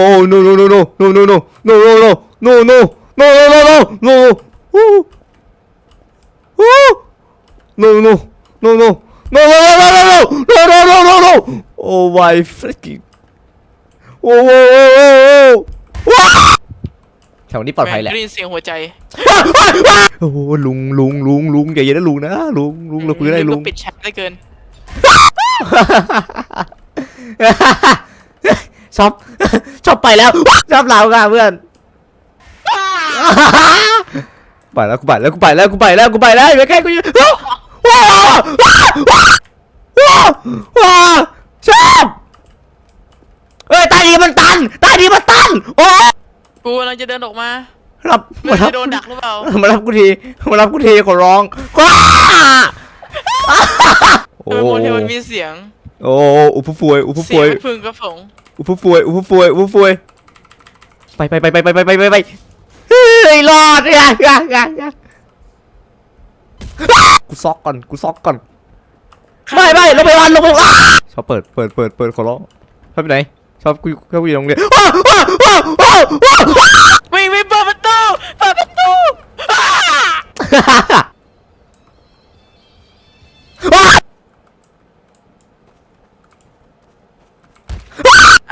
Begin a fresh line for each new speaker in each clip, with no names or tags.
Oh no no no no no no no no no no no no no no no no no Ooh. Ooh. no no no no no no no no no no no no no no Oh my freaking Oh oh oh oh oh แถวนี้ปลอดภัยแหละ
ได้ยินเสียงหัวใจ
โอ้ลุงลุงลุงลุงอย่าเย็นนะลุงนะลุงลุงเราคุยได้ลุง
ปิดแชทได้เกิน
ช็อบ ชอบไปแล้วชอบเราค่ะเพื่อนไปแล้วกูไปแล้วกูไปแล้วกูไปแล้วกูไปแล้วอยู่ใกล้ๆกูอยู่ว้าวว้าวว้าวว้าวชอบเอ้ยใต้ดีมันตันใต้ดีมันตันโอ้
กูกำลังจะเดินออกมา
รับ
ไม่
มารับ
จะโดนดักหรือเปล่า
มารับกูทีมารับกูทีขอร้องว้า
เออโมเทลมันมีเสียง
โอ้อุปฟวยอุปฟ
เสียง
วย
มันพึงกระผง
อุปฟวยอุปฟวยอุปฟวยไปไปไปไปไปไปไปไปไปเฮ้ยรอดอย่าอย่าอย่าอย่ากูซอกก่อนกูซอกก่อนไม่ไม่ลงไปวันลงไปวันชอบเปิดเปิดเปิดเปิดขอร้องชอบไปไหนชอบกูชอบกูอยู่โรงเรียน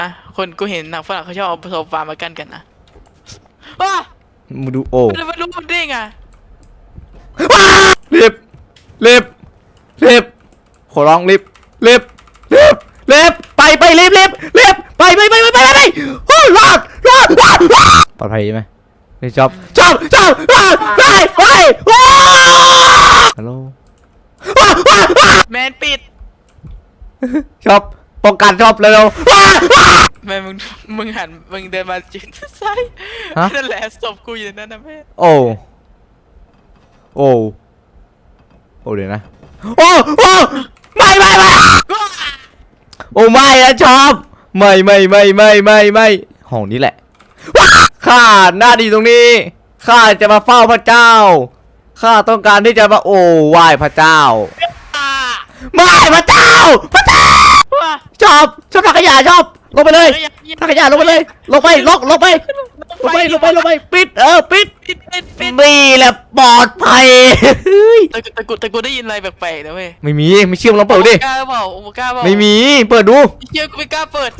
อะคนกูเห็นหนังฝรั่งเขาชอบเอาโซฟามากั้นกันนะว้า
มึงดูโอ้
มันมันรู้มันได้ไง
รีบรีบรีบขอร้องรีบรีบรีบรีบไปไปรีบรีบรีบไปไปไปไปไปไปโอ้รอดรอดรอดรอดปลอดภัยไหมนี่ชอบชอบชอบไปไปไปว้าวฮัลโหล
แมนปิด
ชอบ ป้องกันชอบเร็วว้าว
แม่มึงมึงหันมึงเดินมาจืดซ้าย
ฮะ
นั่นแหละศพกูอยู่ในนั้นนะแม่
โอ้โอ้โอ้เดี๋ยวนะโอ้โอ้ไม่ไม่ไม่
ว้า
โอ้ไม่นะชอบไม่ไม่ไม่ไม่ไม่ไม่ห้องนี้แหละว้าข้าหน้าดีตรงนี้ข้าจะมาเฝ้าพระเจ้าข้าต้องการที่จะมาโอ้ไหว้พระเจ้า
อ่า
ไม่พระเจ้าพระเจ้า
ว้า
ชอบชอบถังขยะชอบลงไปเลยถังขยะลงไปเลยลงไปลงลงไปลงไปลงไปลงไปปิดเออปิด
ปิดปิดปิด
นี่แหละปลอดภัยเฮ้ย
แต่กูแต่กูแต่กูได้ยินอะไรแปลกๆนะเว้ย
ไม่มีไม่เชื่อมลองเปิดดิ
กล้าเปล่าโอ้กล้าเปล่า
ไม่มีเปิดดู
เชื่อกูไม่กล้าเปิด